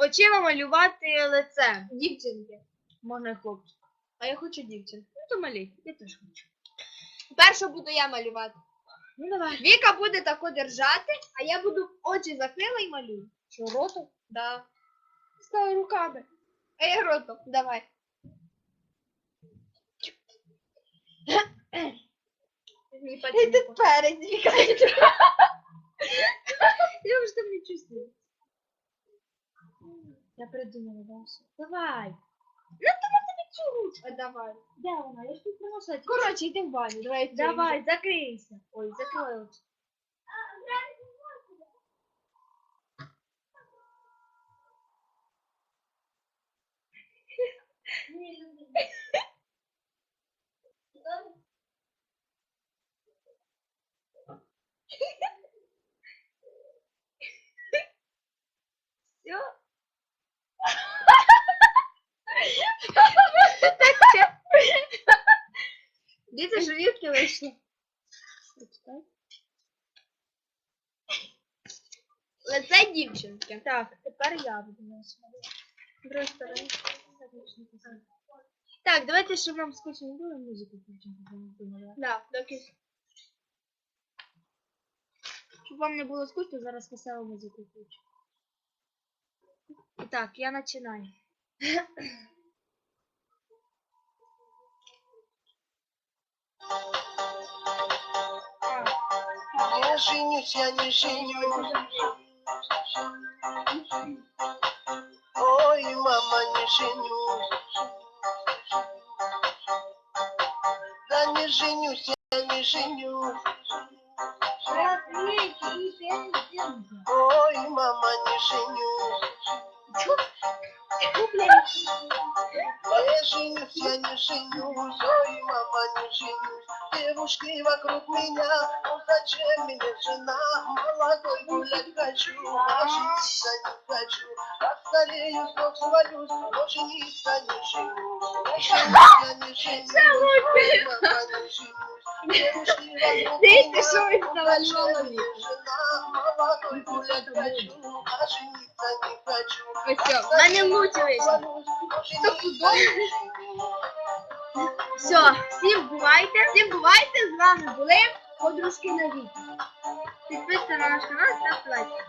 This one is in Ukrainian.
очима малювати лице. Дівчинки. Можна і хлопчик. А я хочу дівчинку. Ну то малій, я теж хочу. Першу буду я малювати. Ну давай. Віка буде тако держати, а я буду очі закрила і малюю. Що, ротом? Да. Ставай руками. А я ротом. Давай. І ти перед Віка. доигрался. Давай. Ну ты вот тебе а, Давай. Да, вона, я ж тут приносила. Короче, йди в баню. Давай. Давай, закрийся. Ой, закрой лучше. А, Все. Діти ж рідки вийшли. Лице дівчинки. Так, тепер я буду. Другої. Так, давайте, щоб нам скучно не було, музику включимо. Да, доки. Щоб вам не було скучно, зараз веселу музику включу. Так, я починаю. Не женюсь, я не женюсь. Ой, мама, не женюсь. Да не женюсь, я не женюсь. Ой, мама, не женюсь. Не женюсь, я не женюсь. Ой, мама, не женюсь. Девушки вокруг меня, ну зачем мне жена? Молодой гулять хочу, а жениться не хочу. Постарею, снова свалюсь, но жениться. Не женюсь, я не женюсь. Ой, мама, не женюсь. А жениться не хочу. Все, в мене лучше вийшло. Все, всім бувайте. Всім бувайте. З вами були подружки на віки. Підписуйтесь на наш канал, ставте лайки.